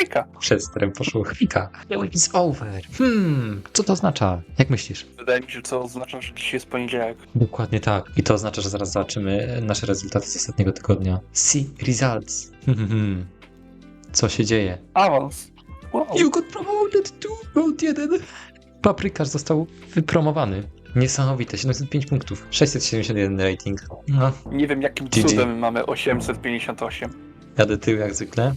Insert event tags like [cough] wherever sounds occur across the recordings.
hejka. Przez którym poszło chwika. Is over. Hmm, co to oznacza? Jak myślisz? Wydaje mi się, co oznacza, że dzisiaj jest poniedziałek. Dokładnie tak. I to oznacza, że zaraz zobaczymy nasze rezultaty z ostatniego tygodnia. See results. Hmm, hmm, hmm. Co się dzieje? Awans. Wow. You got promoted to Gold 1. Paprykarz został wypromowany. Niesamowite, 705 punktów, 671 rating. No, Nie wiem, jakim GG. cudem mamy 858. jadę tył jak zwykle.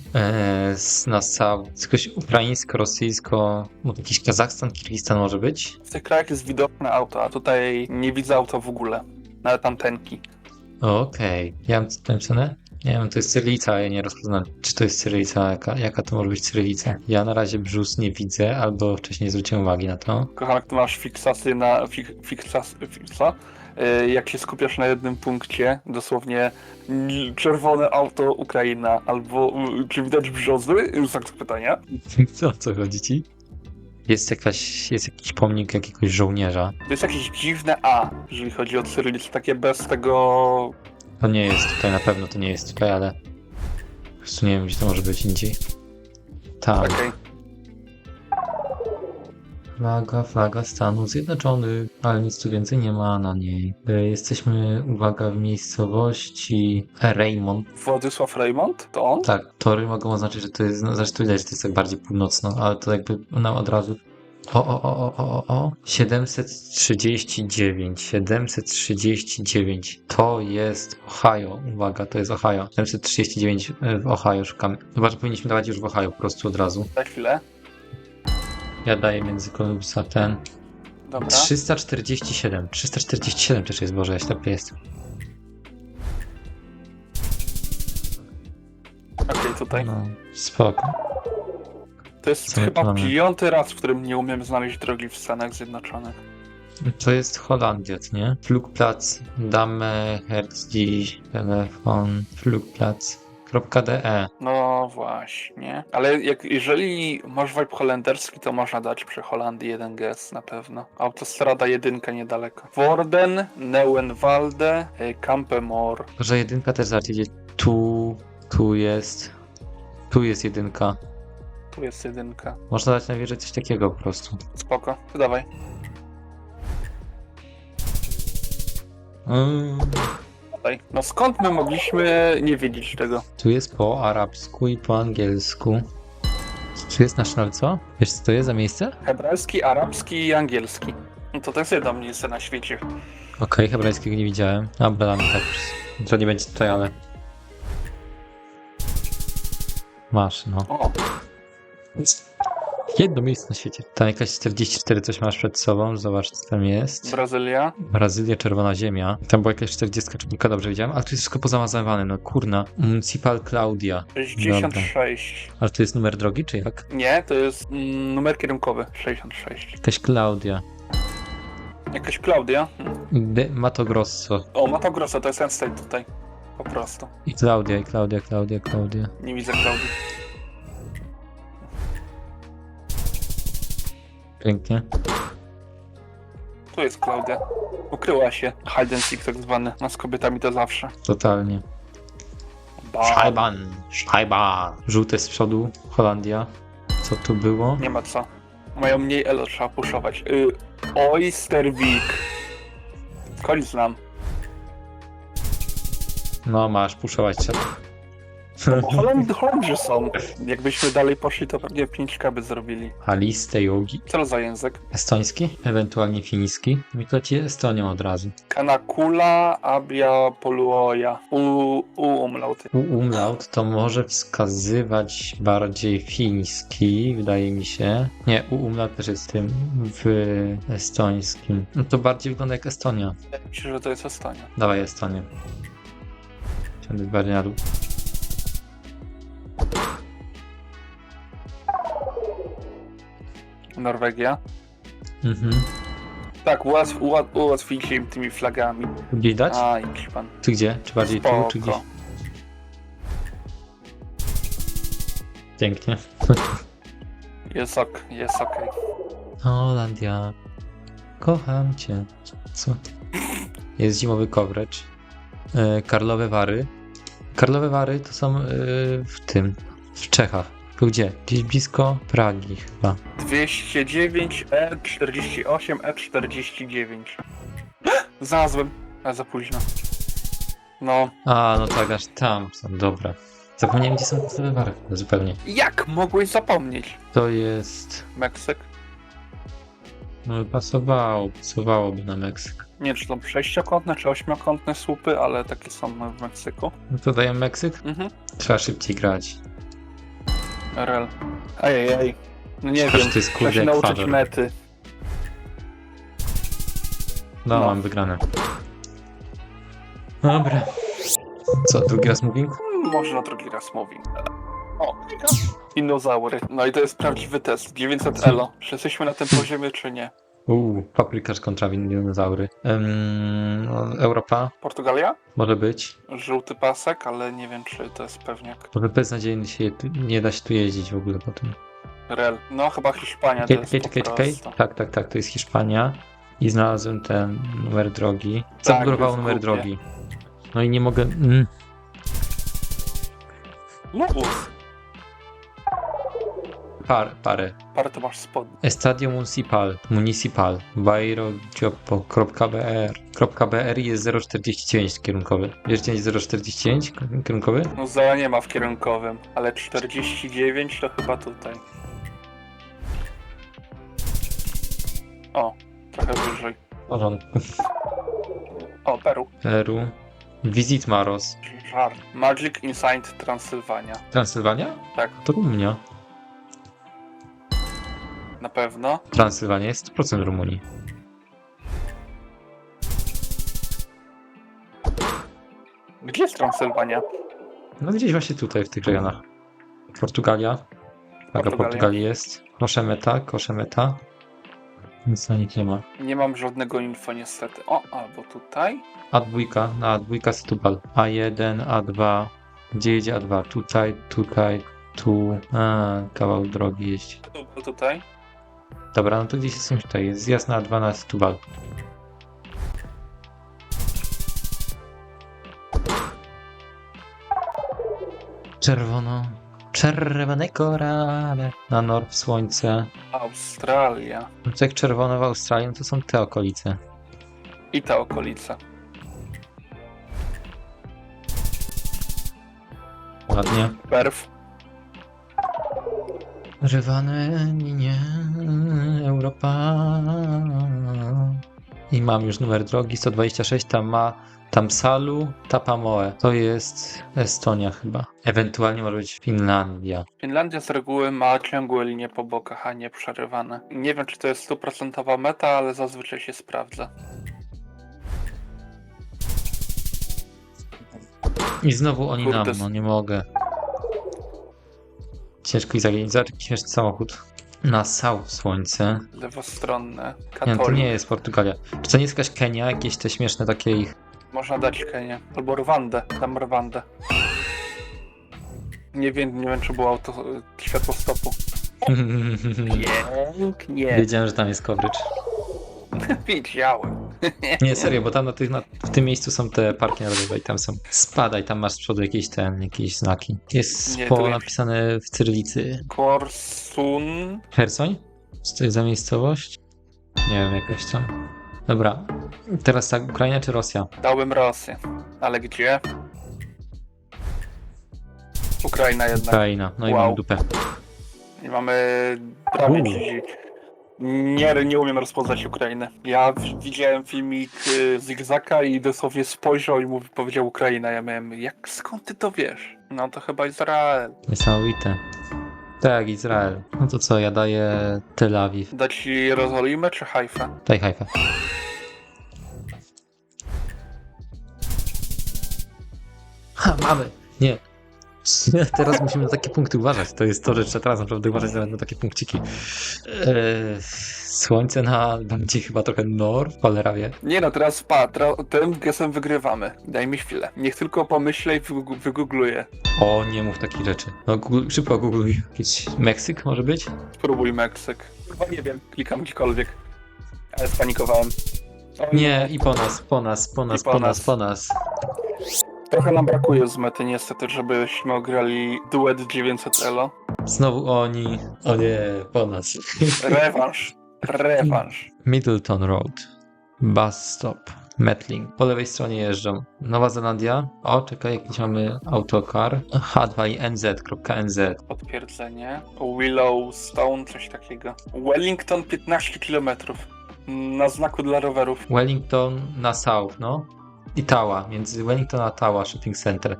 Z- na south, coś ukraińsko, rosyjsko, no, jakiś Kazachstan, Kirgistan może być. W tych krajach jest widoczne auto, a tutaj nie widzę auta w ogóle. Nawet antenki. Okej, ja mam tę cenę? Nie wiem, to jest cyrylica, ja nie rozpoznam, czy to jest cyrylica, jaka, jaka to może być cyrylica. Ja na razie brzus nie widzę, albo wcześniej zwróciłem uwagi na to. Kocham, jak tu masz fiksację na fik, fiksas, fiksa. Y, Jak się skupiasz na jednym punkcie, dosłownie czerwone auto Ukraina, albo czy widać brzozy? Znak pytania. [laughs] Co, o co chodzi ci? Jest, jakaś, jest jakiś pomnik jakiegoś żołnierza. To jest jakieś dziwne A, jeżeli chodzi o cyrylicę, takie bez tego... To nie jest tutaj, na pewno to nie jest tutaj, ale po prostu nie wiem, gdzie to może być indziej. Tak, Okej. Flaga, flaga Stanów Zjednoczonych, ale nic tu więcej nie ma na niej. E, Jesteśmy, uwaga, w miejscowości Raymond. Władysław Raymond? To on? Tak, tory mogą oznaczać, że to jest, no zresztą widać, że to jest tak bardziej północno, ale to jakby nam od razu o, o, o, o, o, o, 739, 739, to jest Ohio, uwaga, to jest Ohio, 739 w Ohio szukamy. Chyba, że powinniśmy dawać już w Ohio po prostu od razu. Za chwilę. Ja daję między Columbus a ten. Dobra. 347, 347 też jest, Boże, ja ślepy jestem. Okej, tutaj. No, spoko. To jest Co my chyba mamy? piąty raz, w którym nie umiem znaleźć drogi w Stanach Zjednoczonych. To jest Holandia, co nie? Flugplatz, Dame, Herz, telefon, flugplatz.de. No właśnie. Ale jak, jeżeli masz vibe holenderski, to można dać przy Holandii jeden gest na pewno. Autostrada jedynka niedaleko. Worden, Neuenwalde, y, Kampemor. Że jedynka też zaraz idzie tu, tu jest, tu jest jedynka. Tu jest jedynka. Można dać najwyżej coś takiego po prostu. Spoko. To dawaj. Mm, Dawaj. No skąd my mogliśmy nie wiedzieć tego? tu jest po arabsku i po angielsku. Tu jest national co? Wiesz co to jest za miejsce? Hebrajski, arabski i angielski. No to to jest jedno miejsce na świecie. Okej, hebrajskiego nie widziałem. Dobra, damy tak. To nie będzie tutaj, ale... Masz, no. O, Jedno miejsce na świecie. Tam jakaś 44 coś masz przed sobą, zobacz co tam jest. Brazylia. Brazylia, Czerwona Ziemia. Tam była jakaś 40 czy kilka, dobrze widziałem, ale tu jest wszystko pozamazywane, no kurna. Municipal Claudia. 66. Ale to jest numer drogi, czy jak? Nie, to jest mm, numer kierunkowy. 66. Jakaś Claudia. Jakaś Klaudia. Hmm. De Mato Grosso. O, Mato Grosso, to jest ten state tutaj. Po prostu. I Claudia, i Claudia, Claudia, Claudia. Nie widzę Klaudii. Pięknie. Tu jest Klaudia. Ukryła się. Hide and seek tak zwany. No z kobietami to zawsze. Totalnie. Ba. Szajban, szajban. Żółte z przodu, Holandia. Co tu było? Nie ma co. Mają mniej elo, trzeba puszować. Y, Oystervik. Skąd znam? No masz, puszować trzeba. Bo Holend, Holendrzy są. Jakbyśmy dalej poszli, to pewnie 5K by zrobili. Aliste jogi. Co za język? Estoński, ewentualnie fiński. Mi to ci Estonią od razu. Kanakula, Abia, Poluoja. U, u umlauty. U umlaut to może wskazywać bardziej fiński, wydaje mi się. Nie, u umlaut też jest w tym w estońskim. No to bardziej wygląda jak Estonia. Się, że to jest Estonia. Dawaj Estonię. Siądę bardziej na dół. Norwegia. Mhm. Tak, ułatw, ułat, ułatwiliście im tymi flagami. Gdzieś dać? A, jakiś pan. Czy gdzie? Czy bardziej tu, czy gdzieś? Spoko. Pięknie. [laughs] Jest ok, jest okej. Holandia. Kocham cię. Co? Jest zimowy coverage. E, Karlowe Wary. Karlowe Wary to są e, w tym, w Czechach. Tylko gdzie? Gdzieś blisko Pragi chyba. 209 E48 E49. Znalazłem, ale za późno. No, A, no tak, aż tam są, dobra. Zapomniałem, gdzie są te wywary zupełnie. jak mogłeś zapomnieć? To jest... Meksyk? No pasowało, pasowałoby na Meksyk. Nie czy to sześciokątne, czy ośmiokątne słupy, ale takie są w Meksyku. No to daję Meksyk? Mhm. Trzeba szybciej grać. RL. Ajajaj. No nie Przecież wiem, to jest, trzeba kurde, się nauczyć mety. No, No. mam wygrane. Dobra. Co, drugi raz moving? Hmm, Może na drugi raz mówi. O, dinozaury. No i to jest prawdziwy test. 900 elo. Czy jesteśmy na tym poziomie, czy nie? Uuu, paprykarz kontra dinozaury. No, Europa? Portugalia? Może być. Żółty pasek, ale nie wiem, czy to jest pewniak. Może beznadziejnie się nie da się tu jeździć w ogóle po tym. Rel. No, chyba Hiszpania to Czekaj, jest czekaj, po czekaj, czekaj. prostu. Tak, tak, tak, to jest Hiszpania. I znalazłem ten numer drogi. Zablokował jest numer głupie. drogi. No i nie mogę... Mm. Lubus. Par, parę. Parę to masz spodnie. Estadio Municipal, Municipal, bairro.br. .br jest 0,49 kierunkowy. Wiesz, gdzie jest 0,49 kierunkowy? No, Zera nie ma w kierunkowym, ale 49 to chyba tutaj. O, trochę wyżej. W porządku. O, Peru. Peru. Visit Maros. Żart. Magic Inside Transylwania. Transylwania? Tak. To Rumunia. Pewno. Transylwania jest 100% Rumunii. Gdzie jest Transylwania? No gdzieś właśnie tutaj, w tych rejonach. Portugalia. Flaga Portugalia. Portugalii jest. Koszemeta, Koszemeta. Nic na nich nie ma. Nie mam żadnego info niestety. O, albo tutaj. A2, na A2 Setubal. A1, A2. Gdzie jedzie A2? Tutaj, tutaj, tu. A, kawał drogi jeździ. Albo tutaj. Dobra, no to gdzieś są tutaj. Jest zjazd na A2 na Setubal. Czerwono. Czerwone korale. Na nord słońce. Australia. No to jak czerwono w Australii, no to są te okolice. I ta okolica. Ładnie. Perf. Rywane linie Europa. I mam już numer drogi 126, tam ma Tamsalu, Tapamoe. To jest Estonia chyba. Ewentualnie może być Finlandia. Finlandia z reguły ma ciągłe linie po bokach, a nie przerywane. Nie wiem, czy to jest stuprocentowa meta, ale zazwyczaj się sprawdza. I znowu oni Kurde, nam, no nie mogę. Ciężko ich zagięć. Zobacz, jaki śmieszny samochód. Na South słońce. Lewostronne. Nie, Katolik. to nie jest Portugalia. Czy to nie jest jakaś Kenia? Jakieś te śmieszne takie ich... Można dać Kenię. Albo Rwandę. Dam Rwandę. Nie wiem, nie wiem, czy było auto światło stopu. [laughs] Pięknie. Wiedziałem, że tam jest coverage. [laughs] Wiedziałem. Nie, serio, bo tam na tych, na, w tym miejscu są te parki narodowe i tam są. Spadaj, tam masz z przodu jakieś ten, jakieś znaki. Jest Nie, po napisane w cyrylicy. Korsun. Hersoń? Co to jest za miejscowość? Nie wiem, jakaś tam. Dobra, teraz tak, Ukraina czy Rosja? Dałem Rosję. Ale gdzie? Ukraina jednak. Ukraina, no i Wow. mam dupę. I mamy prawie U. 30. Nie, nie umiem rozpoznać Ukrainy. Ja w- widziałem filmik y, Zigzaka i dosłownie spojrzał i mówi, powiedział Ukraina. Ja miałem, jak skąd ty to wiesz? No to chyba Izrael. Niesamowite. Tak, Izrael. No to co, ja daję Tel Awiw. Dać Jerozolimę czy Hajfę? Daj Haifa. Ha, mamy! Nie. Teraz musimy na takie punkty uważać. To jest to, że trzeba teraz naprawdę uważać nawet na takie punkciki. Eee, słońce na będzie chyba trochę nor w Palerawie. Nie no, teraz pa, tra- tym gesem wygrywamy. Daj mi chwilę. Niech tylko pomyślę i wygu- wygoogluję. O, nie mów takich rzeczy. No, Google, szybko googluj. Jakiś Meksyk może być? Spróbuj Meksyk. Chyba nie wiem, klikam gdziekolwiek. Ale spanikowałem. O, Nie, i po nas, po nas, po nas, po nas. po nas. Trochę nam brakuje z mety niestety, żebyśmy ograli duet 900 elo. Znowu oni. O nie, po nas. [laughs] Rewanż. Rewanż. Middleton Road. Bus stop. Metling. Po lewej stronie jeżdżą. Nowa Zelandia. O, czekaj, jakiś mamy autokar. H2 NZ.NZ. Potwierdzenie. Willowstone, coś takiego. Wellington 15 km. Na znaku dla rowerów. Wellington na south, no. I Tała. Między Wellington a Tała Shopping Center.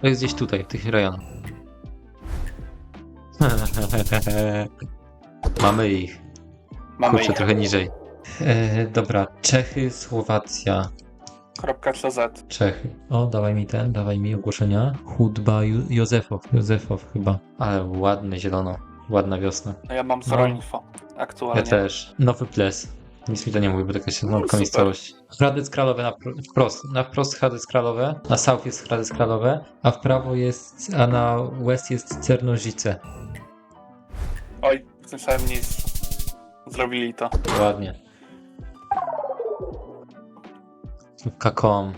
To jest gdzieś tutaj, w tych rejonach. [laughs] Mamy ich. Mamy Kurczę, ich. trochę niżej. E, dobra, Czechy, Słowacja. Kropka CZ. Czechy. O, dawaj mi ten, dawaj mi ogłoszenia. Hudba Ju Józefow. Józefow chyba. Ale ładne zielono. Ładna wiosna. No ja mam No. zero. Aktualnie. Ja też. Nowy Ples. Nic mi to nie mówi, bo to jakaś No, miejscowość. Hradec Kralowe na pr- wprost. Na wprost Hradec Kralowe, na south jest Hradec Kralowe, a w prawo jest, a na west jest Cernożyce. Oj, w tym samym miejscu. Zrobili to. Ładnie. Kakom.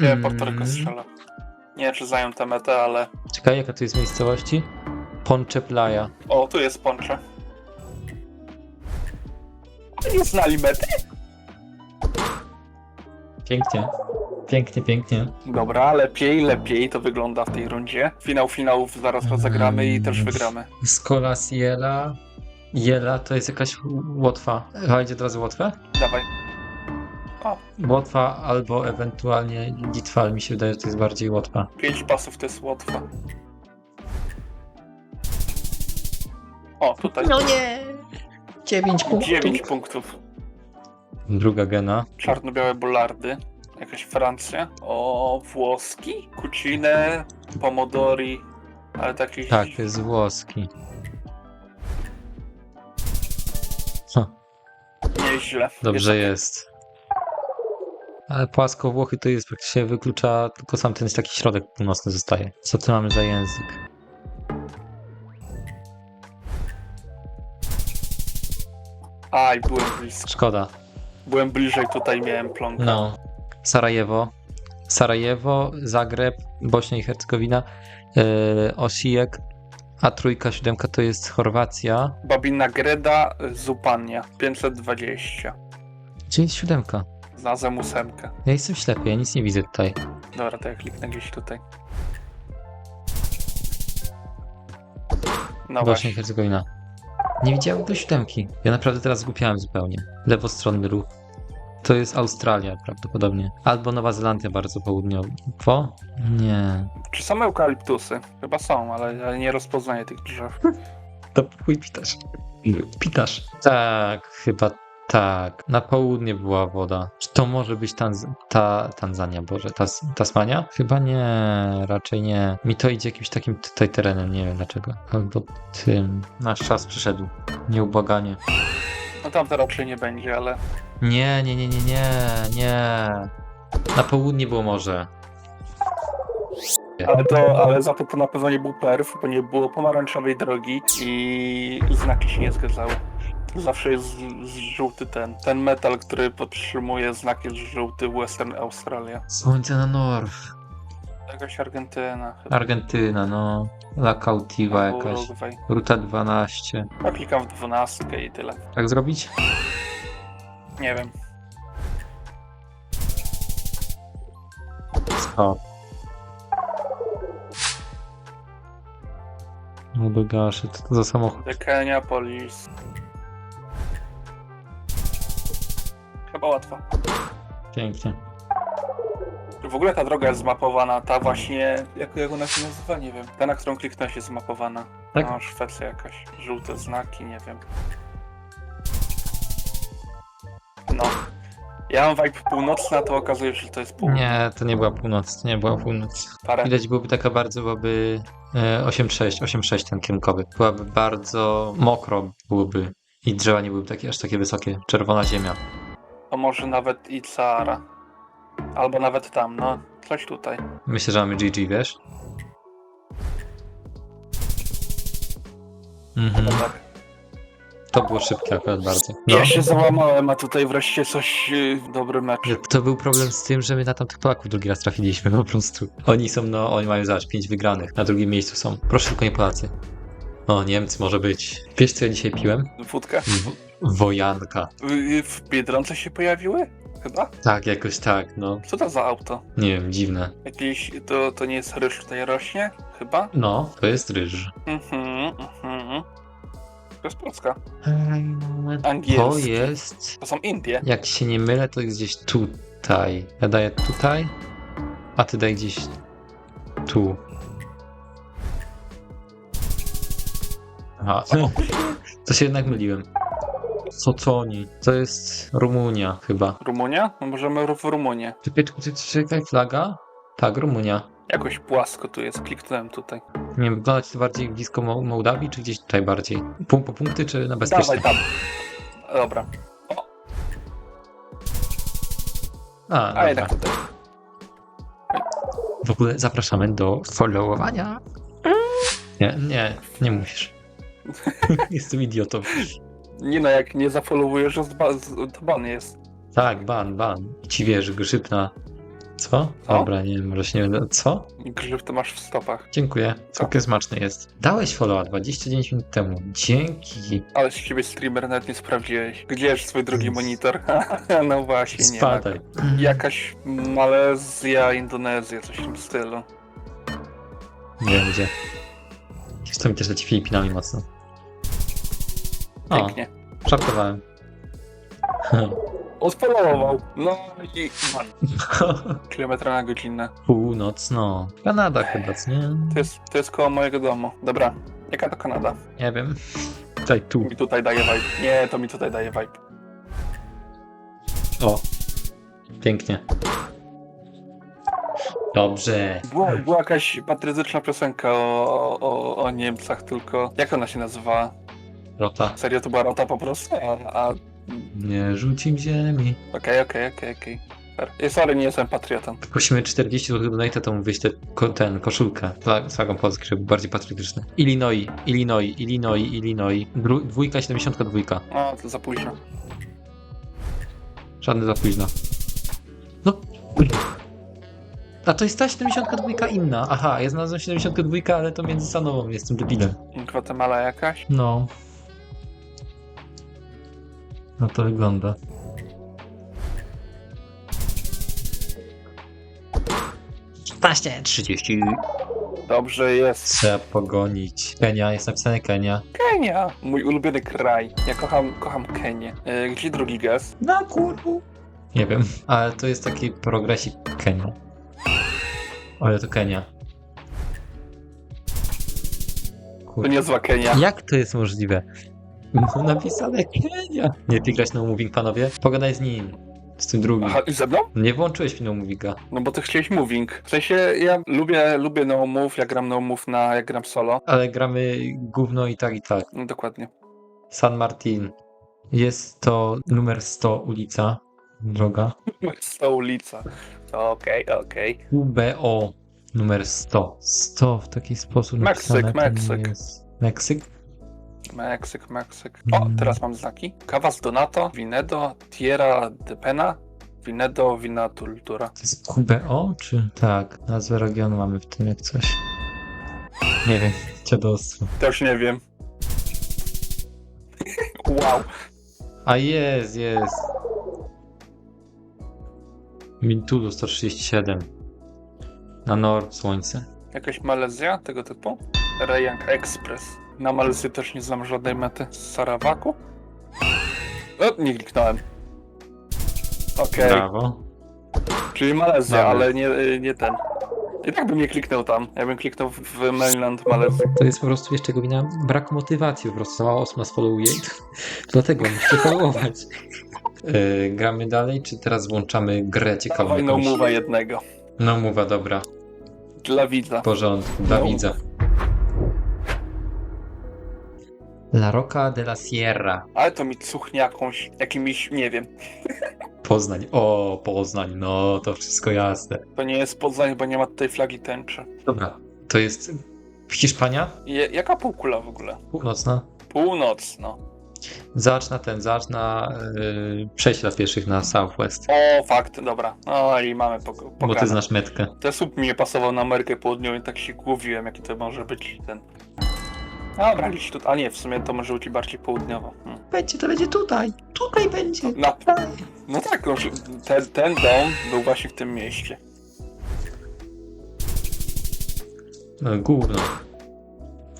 Nie, Mm. Porto Rico strzela. Nie wiem, czy zajął tę metę, ale... Czekaj, jaka tu jest miejscowości? Ponche Playa. O, tu jest Poncze. Nie znali mety? Pięknie. Pięknie, pięknie. Dobra, lepiej, lepiej to wygląda w tej rundzie. Finał finałów zaraz rozegramy i też wygramy. Skola Jela. Jela to jest jakaś Łotwa. A idzie teraz Łotwę? Dawaj. Łotwa albo ewentualnie Litwa, ale mi się wydaje, że to jest bardziej Łotwa. Pięć pasów to jest łatwe. O, tutaj. No nie! 9 Dziewięć punktów. Druga gena. Czarno-białe bulardy. Jakaś Francja. O, włoski. Cucine, pomodori. Ale taki... Tak, to jest włoski. Ha, Nieźle. dobrze jest. Ale płasko Włochy to jest praktycznie wyklucza, tylko sam ten taki środek północny zostaje. Co tu mamy za język? Aj, byłem blisko. Szkoda. Byłem bliżej, tutaj miałem plonkę. No. Sarajewo. Sarajewo, Zagreb, Bośnia i Hercegowina, yy, Osijek, a trójka, siódemka to jest Chorwacja. Babina Greda, Zupania. 520. Gdzie jest siódemka? Znalazłem ósemkę. Ja jestem ślepy, ja nic nie widzę tutaj. Dobra, to ja kliknę gdzieś tutaj. No Bośnia i właśnie. Hercegowina. Nie widziałem do siódemki. Ja naprawdę teraz zgupiałem zupełnie. Lewostronny ruch. To jest Australia prawdopodobnie. Albo Nowa Zelandia bardzo południowo. Nie. Czy są eukaliptusy? Chyba są, ale, ale nie rozpoznaję tych drzew. [laughs] To chuj pitasz. Pitasz. Tak, chyba tak. Na południe była woda. Czy to może być Tanz ta Tanzania, Boże, Tas Tasmania? Chyba nie, raczej nie. Mi to idzie jakimś takim tutaj terenem, nie wiem dlaczego. Albo tym. Nasz czas przyszedł. Nieubłaganie. No tam to raczej nie będzie, ale Nie, nie, nie, nie, nie, nie. Na południe było morze. Ale, to, ale za to to na pewno nie był perf, bo nie było pomarańczowej drogi i znaki się nie zgadzały. Zawsze jest z, z żółty ten. Ten metal, który podtrzymuje znak jest żółty Western Australia. Słońce na North. Jakaś Argentyna chyba. Argentyna, no. La Cautiva albo jakaś. Urugwaj. Ruta 12. Ja klikam w dwunastkę i tyle. Tak zrobić? Nie wiem. O. No bagaże, co to za samochód? The Kenya Police. Chyba łatwo. Pięknie. W ogóle ta droga jest zmapowana, ta właśnie, jak, jak ona się nazywa, nie wiem. Ta, na którą kliknąć jest zmapowana. Tak? No, Szwecja jakaś. Żółte znaki, nie wiem. No. Ja mam vibe północny, a to okazuje się, że to jest północ. Nie, to nie była północ, to nie była północ. Parę. Widać byłoby taka bardzo, byłoby e, 8-6, 8-6 ten kierunkowy. Byłaby bardzo mokro byłoby i drzewa nie byłyby takie, aż takie wysokie. Czerwona ziemia. To może nawet i Sahara. Albo nawet tam, no. Coś tutaj. Myślę, że mamy GG, wiesz? Mhm. No tak. To było szybkie akurat bardzo. No. Ja się załamałem, a tutaj wreszcie coś yy, dobry mecz. Że To był problem z tym, że my na tamtych Polaków drugi raz trafiliśmy po prostu. Oni są, no, oni mają zaś pięć wygranych. Na drugim miejscu są. Proszę tylko nie Polacy. O, Niemcy może być. Wiesz co ja dzisiaj piłem? Wódka? W- wojanka. W, w Biedronce się pojawiły? Chyba? Tak, jakoś tak, no. Co to za auto? Nie wiem, dziwne. Jakieś, to, to nie jest ryż tutaj rośnie? Chyba? No, to jest ryż. Mhm, mhm. To jest Polska. To Angielski. jest... To są Indie. Jak się nie mylę, to jest gdzieś tutaj. Ja daję tutaj, a ty daj gdzieś tu. Aha, to się jednak myliłem. Co co oni? To jest Rumunia chyba. Rumunia? No możemy w Rumunię. Czekaj, czekaj, czekaj, flaga? Tak, Rumunia. Jakoś płasko tu jest, kliknąłem tutaj. Nie wiem, wygląda ci to bardziej blisko Mo- Mołdawii, czy gdzieś tutaj bardziej? Punkt po punkty, czy na bezpieczne? Dawaj tam. Dobra. A, A dobra. jednak tutaj. W ogóle zapraszamy do followowania. Nie, nie, nie musisz. [laughs] Jestem idiotą. Nie no, jak nie zafollowujesz, to ba- z- to ban jest. Tak, ban, ban. Ci wierzy, grzyb na... Co? Co? Dobra, nie wiem, może się nie będę... Co? Grzyb to masz w stopach. Dziękuję. Całkiem smaczny jest. Dałeś followa 29 minut temu. Dzięki. Ale z ciebie streamer nawet nie sprawdziłeś. Gdzie jest swój drugi Jest. monitor? [laughs] no właśnie, nie. Spadaj. Jakaś Malezja, Indonezja, coś w tym stylu. Nie wiem gdzie. To mi też leci Filipinami mocno. O, Pięknie. żartowałem. [laughs] Odfollowował. No i. [laughs] Kilometra na godzinę. Północno. Kanada chyba, co nie? To jest, to jest koło mojego domu. Dobra. Jaka to Kanada? Nie wiem. Tutaj, tu. Mi tutaj daje vibe. Nie, to mi tutaj daje vibe. O. Pięknie. Dobrze. Była, była jakaś patriotyczna piosenka o, o, o Niemcach, tylko jak ona się nazywała? Rota. Serio to była rota po prostu? A, a Nie rzucim ziemi. okej, okej, okej, okej. E, Sorry, nie jestem patriotą. Prosimy 40 zł donate, to mu wyślę ko- ten, koszulkę fla- z flagą Polski, żeby był bardziej patriotyczny. Illinois, Illinois, Illinois, Illinois. Dru- dwójka, 72. No, to za późno. Żadne za późno. No. A to jest ta 72 inna. Aha, ja znalazłem 72, ale to międzystanową, jestem debilem. Gwatemala jakaś? No. No to wygląda. Paście 30. Dobrze jest. Trzeba pogonić. Kenia, jest napisane Kenia. Kenia! Mój ulubiony kraj. Ja kocham, kocham Kenię. E, gdzie drugi gest? Na kurwu. Nie wiem, ale to jest taki progresik Kenia. Ale to Kenia. To Kurwa. niezła Kenia. Jak to jest możliwe? No napisane Kenia. Nie klikać no moving, panowie. Pogadaj z nim. Z tym drugim. Aha, i ze mną? Nie włączyłeś mi no movinga. No bo ty chciałeś moving. W sensie ja lubię, lubię no move, ja gram no move na, jak gram solo. Ale gramy gówno i tak i tak. No dokładnie. San Martin. Jest to numer 100 ulica. Droga. [laughs] Jest to ulica. Okej, okej. UBO numer 100. 100 w taki sposób Meksyk, napisane. to nie Meksyk. Jest... Meksyk? Meksyk, Meksyk. O, Mm. teraz mam znaki. Cawas Donato, Vinedo, Tierra de Pena, Vinedo, Vina Tultura. To jest QBO, czy? Tak, nazwę regionu mamy w tym jak coś. Nie wiem, dziadostwo. Też nie wiem. [laughs] wow. A jest, jest. Mintulu 137. Na nord słońce. Jakaś Malezja tego typu? Rayang Express. Na Malezji też nie znam żadnej mety. Z Sarawaku? O, nie kliknąłem. Okej, Brawo. czyli Malezja, Dobra. ale nie, nie ten. I tak bym nie kliknął tam. Ja bym kliknął w- w mainland Malezji. To jest po prostu jeszcze jego wina braku motywacji, po prostu mało osób nas followuje dlatego musicie followować. Yy, gramy dalej, czy teraz włączamy grę ciekawą Dawaj no jakąś? mowa jednego. No mowa, dobra. Dla widza. W porządku, dla No. widza. La Roca de la Sierra. Ale to mi cuchnie jakąś, jakimiś, nie wiem. Poznań. O, Poznań, no to wszystko jasne. To nie jest Poznań, bo nie ma tutaj flagi tęczy. Dobra, to jest Hiszpania? Je, jaka półkula w ogóle? Północna? Północno. Zacz na ten, zacz na yy, przejście dla pieszych na Southwest. O, fakt, dobra. No i mamy pok- Bo ty znasz metkę. Ten słup mi nie pasował na Amerykę Południową i tak się głowiłem, jaki to może być ten... Dobra, tu... A nie, w sumie to może być bardziej południowo. Hmm. Będzie, to będzie tutaj. Tutaj będzie. Na... No tak, no, że ten, ten dom był właśnie w tym mieście. No, gówno.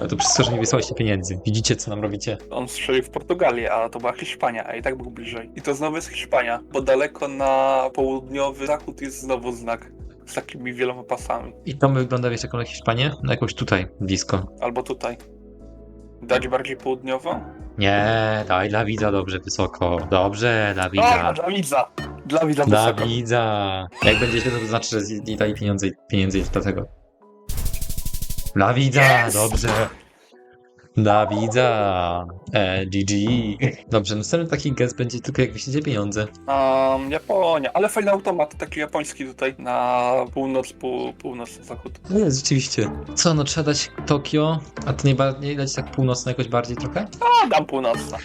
Ale to przez to, że nie wysłaliście pieniędzy. Widzicie, co nam robicie? On strzelił w Portugalię, a to była Hiszpania, a i tak był bliżej. I to znowu jest Hiszpania, bo daleko na południowy zachód jest znowu znak z takimi wieloma pasami. I to wygląda, wiesz, jak na Hiszpanię? No jakoś tutaj, blisko. Albo tutaj. Dać bardziej południowo? Nie, daj dla widza dobrze wysoko. Dobrze, dla widza. dla widza! Dla widza Dla wysoko. widza. Jak będzie źle, to znaczy, że z- nie dali pieniądze, pieniędzy jest dlatego. Dla widza, Yes! dobrze. Dla widza. E, GG. Dobrze, następny taki gest będzie tylko jak wyślecie pieniądze. Um, Japonia, ale fajny automat, taki japoński tutaj na północ, pół, północ, zachód. No jest, rzeczywiście. Co, no trzeba dać Tokio, a to nie, ba- nie dać tak północno jakoś bardziej trochę? A, dam północna.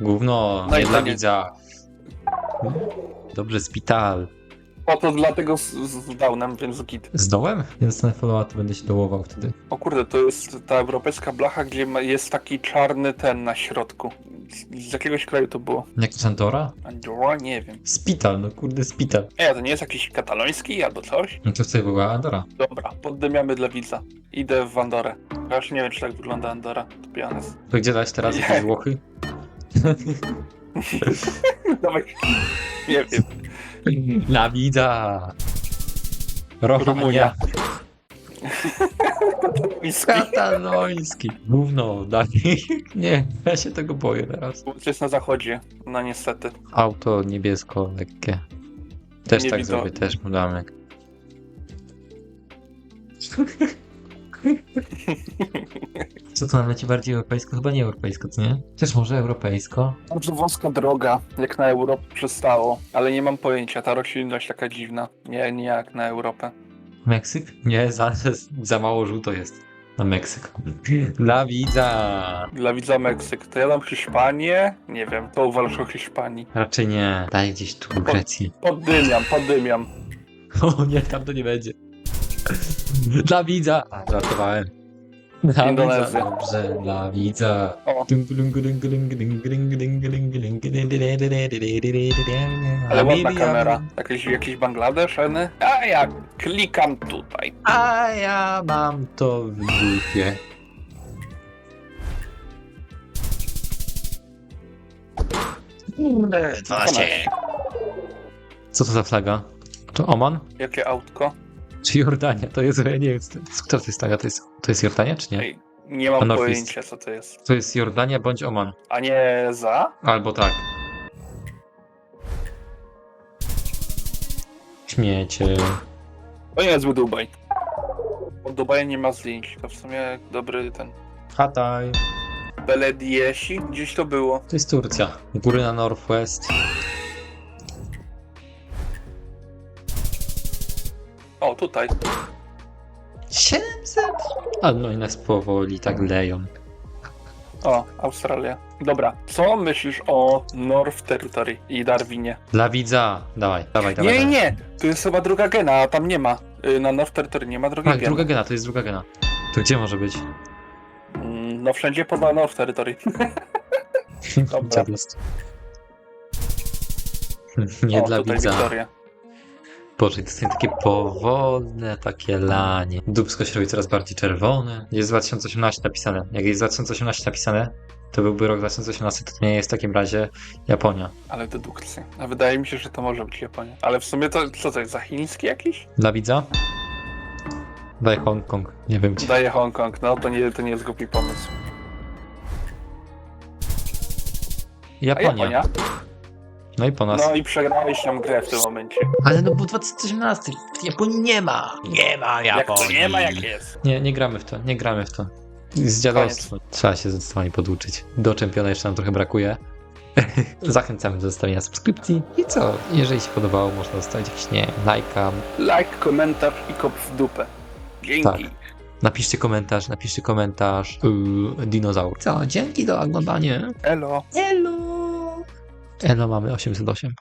Gówno, No i nie dla widza. Dobrze, szpital. O, to dlatego z, z downem, więc git. Z dołem? Więc ten follow to będę się dołował wtedy. O kurde, to jest ta europejska blacha, gdzie ma- jest taki czarny ten na środku. Z, z jakiegoś kraju to było? Jak to Andora? Andorra? Nie wiem. Szpital, no kurde, szpital. Nie, to nie jest jakiś kataloński albo coś? No to wtedy była Andora. Dobra, poddymiamy dla widza. Idę w Andorę. Ja już nie wiem, czy tak wygląda Andora, to be honest. To gdzie dać teraz? Jakieś Włochy? [laughs] Dawaj. Nie wiem. [laughs] Dla widza! Rumunia. Kataloński. Gówno, daj. [laughs] Nie, ja się tego boję teraz. To jest na zachodzie, no niestety. Auto niebiesko, lekkie. Też Nie tak widzę. zrobię, też mu damy. [laughs] Co to nam leci bardziej europejsko? Chyba nie europejsko, co nie? Też może europejsko? Bardzo wąska droga, jak na Europę przystało, ale nie mam pojęcia, ta roślinność taka dziwna. Nie, nie jak na Europę. Meksyk? Nie, za, [laughs] za mało żółto jest. Na Meksyk. Dla widza! Dla widza Meksyk, to ja dam Hiszpanię? Nie wiem, to uważasz o Hiszpanii. Raczej nie. Daj gdzieś tu Grecję. Poddymiam, poddymiam. [laughs] O nie, tam to nie będzie. [laughs] Dla widza! A, żartowałem. Dla widza, dobrze, dla widza. O, ale ładna kamera. Jakiś, jakiś Bangladesz, Eny? A ja klikam tutaj. A ja mam to w dupie. Co to za flaga? To Oman? Jakie autko? Czy Jordania? To jest, ja nie wiem, kto to jest? To jest, to jest Jordania, czy nie? Ej, nie mam pojęcia, co to jest. To jest Jordania bądź Oman. A nie za? Albo tak. Śmiecie. To nie jest Dubaj. Od Dubaju nie ma zdjęć, to w sumie dobry ten... Hataj. Belediesi? Gdzieś to było. To jest Turcja. Góry na Northwest. Tutaj. 700? A no i nas powoli tak leją. O, Australia. Dobra, co myślisz o North Territory i Darwinie? Dla widza. Dawaj, dawaj, dawaj. Nie, dawaj. nie, to jest chyba druga gena, a tam nie ma. Y, Na North Territory nie ma drugiej Tak, geny. druga gena, to jest druga gena. To gdzie może być? Mm, No wszędzie poza North Territory. [laughs] Dobra. [laughs] Nie o, dla tutaj widza. Wiktoria. Boże, to są takie powolne, takie lanie. Dubsko się robi coraz bardziej czerwone. Jest 2018 napisane. Jak jest 2018 napisane, to byłby rok 2018, to nie jest w takim razie Japonia. Ale dedukcja. A wydaje mi się, że to może być Japonia. Ale w sumie to, co to jest, za chiński jakiś? Dla widza? Daj Hongkong. Nie wiem gdzie. Daje Hongkong, no to nie, to nie jest głupi pomysł. A Japonia. No i po nas. No i przegrałeś tam grę w tym momencie. Ale no bo 2018. W Japonii nie ma. Nie ma Jak Japonii. to nie ma, jak jest. Nie, nie gramy w to, nie gramy w to. Z. Trzeba się zdecydowanie poduczyć. Do czempiona jeszcze nam trochę brakuje. [laughs] Zachęcamy do zostawienia subskrypcji. I co? Jeżeli się podobało, można zostawić jakiś, nie wiem, lajka. Like, komentarz i kop w dupę. Dzięki. Tak. Napiszcie komentarz, napiszcie komentarz. Yy, dinozaur. Co, dzięki za oglądanie. Elo. Elo! Elo mamy 808.